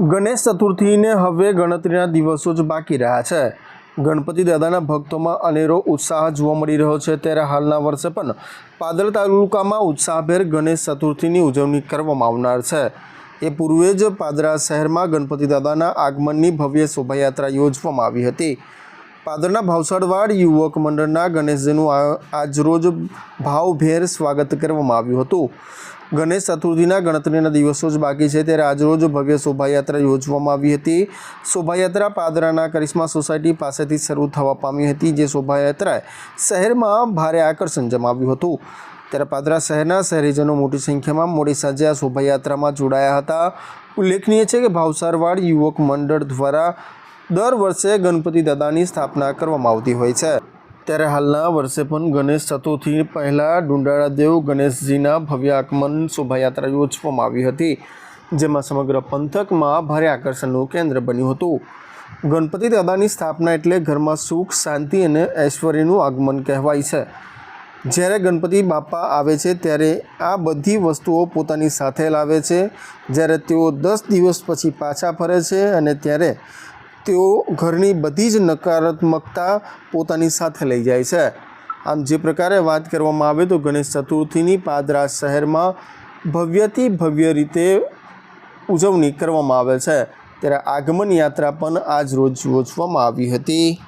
ગણેશ ચતુર્થીને હવે ગણતરીના દિવસો જ બાકી રહ્યા છે. ગણપતિ દાદાના ભક્તોમાં અનેરો ઉત્સાહ જોવા મળી રહ્યો છે. ત્યારે હાલના વર્ષે પણ પાદર તાલુકામાં ઉત્સાહભેર ગણેશ ચતુર્થીની ઉજવણી કરવામાં આવનાર છે. એ પૂર્વે જ પાદરા શહેરમાં ગણપતિ દાદાના આગમનની ભવ્ય શોભાયાત્રા યોજવામાં આવી હતી. પાદરના ભાવસડવાડ યુવક મંડળના ગણેશજીનું આજરોજ ભાવભેર સ્વાગત કરવામાં આવ્યું હતું. ગણેશ ચતુર્થીના ગણતરીના દિવસો જ બાકી છે. ત્યારે આજરોજ ભવ્ય શોભાયાત્રા યોજવામાં આવી હતી. શોભાયાત્રા પાદરાના કરિશ્મા સોસાયટી પાસેથી શરૂ થવા પામી હતી, જે શોભાયાત્રાએ શહેરમાં ભારે આકર્ષણ જમાવ્યું હતું. ત્યારે પાદરા શહેરના શહેરીજનો મોટી સંખ્યામાં મોડી સાંજે આ શોભાયાત્રામાં જોડાયા હતા. ઉલ્લેખનીય છે કે ભાવસારવાડ યુવક મંડળ દ્વારા દર વર્ષે ગણપતિ દાદાની સ્થાપના કરવામાં આવતી હોય છે. ત્યારે હાલના વર્ષે પણ ગણેશ ચતુર્થી પહેલાં ડુંડાળાદેવ ગણેશજીના ભવ્ય આગમન શોભાયાત્રા યોજવામાં આવી હતી, જેમાં સમગ્ર પંથકમાં ભારે આકર્ષણનું કેન્દ્ર બન્યું હતું. ગણપતિ દાદાની સ્થાપના એટલે ઘરમાં સુખ, શાંતિ અને ઐશ્વર્યનું આગમન કહેવાય છે. જ્યારે ગણપતિ બાપા આવે છે, ત્યારે આ બધી વસ્તુઓ પોતાની સાથે લાવે છે. જ્યારે તેઓ દસ દિવસ પછી પાછા ફરે છે અને ત્યારે તેઓ ઘરની બધી જ નકારાત્મકતા પોતાની સાથે લઈ જાય છે. આમ જે પ્રકારે વાત કરવામાં આવે તો ગણેશ ચતુર્થીની પાદરા શહેરમાં ભવ્યથી ભવ્ય રીતે ઉજવણી કરવામાં આવે છે. ત્યારે આગમન યાત્રા પણ આજ રોજ યોજવામાં આવી હતી.